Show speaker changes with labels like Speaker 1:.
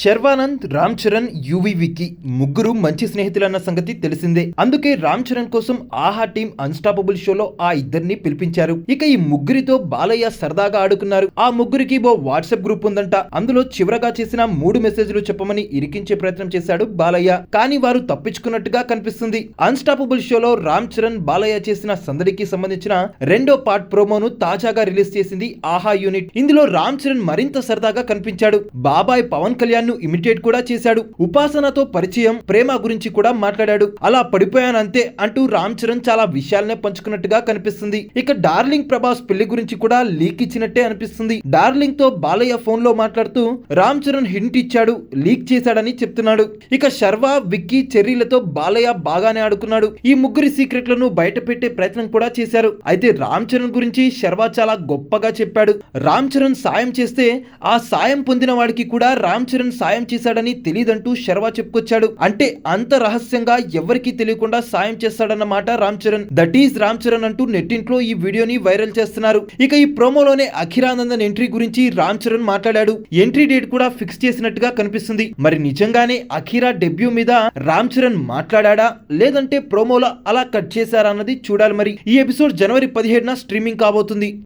Speaker 1: శర్వానంద్ రామ్ చరణ్ యువి విక్కీ ముగ్గురు మంచి స్నేహితులన్న సంగతి తెలిసిందే. అందుకే రామ్ చరణ్ కోసం ఆహా టీం అన్స్టాపబుల్ షోలో ఆ ఇద్దరిని పిలిపించారు. ఇక ఈ ముగ్గురితో బాలయ్య సరదాగా ఆడుకున్నారు. ఆ ముగ్గురికి ఓ వాట్సాప్ గ్రూప్ ఉందంట. అందులో చివరగా చేసిన మూడు మెసేజ్లు చెప్పమని ఇరికించే ప్రయత్నం చేశాడు బాలయ్య. కానీ వారు తప్పించుకున్నట్టుగా కనిపిస్తుంది. అన్స్టాపబుల్ షోలో రామ్ చరణ్ బాలయ్య చేసిన సందడికి సంబంధించిన రెండో పార్ట్ ప్రోమోను తాజాగా రిలీజ్ చేసింది ఆహా యూనిట్. ఇందులో రామ్ చరణ్ మరింత సరదాగా కనిపించాడు. బాబాయ్ పవన్ కళ్యాణ్ ను ఇమిటేట్ కూడా చేశాడు. ఉపాసనతో పరిచయం ప్రేమ గురించి కూడా మాట్లాడాడు. అలా పడిపోయానంతే అంటూ రామ్ చరణ్ చాలా విషయాలనే పంచుకున్నట్టుగా కనిపిస్తుంది. ఇక డార్లింగ్ ప్రభాస్ పెళ్ళి గురించి కూడా లీక్ ఇచ్చినట్టే అనిపిస్తుంది. డార్లింగ్తో బాలయ్య ఫోన్లో మాట్లాడుతూ రామ్ చరణ్ హింట్ ఇచ్చాడు లీక్ చేశాడని చెప్తున్నాడు. ఇక శర్వ విక్కీ చెర్రీలతో బాలయ్య బాగానే ఆడుకున్నాడు. ఈ ముగ్గురి సీక్రెట్లను బయట పెట్టే ప్రయత్నం కూడా చేశారు. అయితే రామ్ చరణ్ గురించి శర్వ చాలా గొప్పగా చెప్పాడు. రామ్ చరణ్ సాయం చేస్తే ఆ సాయం పొందిన వాడికి కూడా రామ్ చరణ్ సాయం చేశాడని తెలియదంటూ శర్వా చెప్పుకొచ్చాడు. అంటే అంత రహస్యంగా ఎవరికీ తెలియకుండా సాయం చేస్తాడన్నమాట రామ్ చరణ్. దట్ ఈజ్ రామ్ చరణ్ అంటూ నెట్టింట్లో ఈ వీడియోని వైరల్ చేస్తున్నారు. ఇక ఈ ప్రోమోలోనే అఖిరానందన్ ఎంట్రీ గురించి రామ్ చరణ్ మాట్లాడాడు. ఎంట్రీ డేట్ కూడా ఫిక్స్ చేసినట్టుగా కనిపిస్తుంది. మరి నిజంగానే అఖీరా డెబ్యూ మీద రామ్ చరణ్ మాట్లాడా లేదంటే ప్రోమోలో అలా కట్ చేశారా అన్నది చూడాలి మరి. ఈ ఎపిసోడ్ జనవరి పదిహేడున స్ట్రీమింగ్ కాబోతుంది.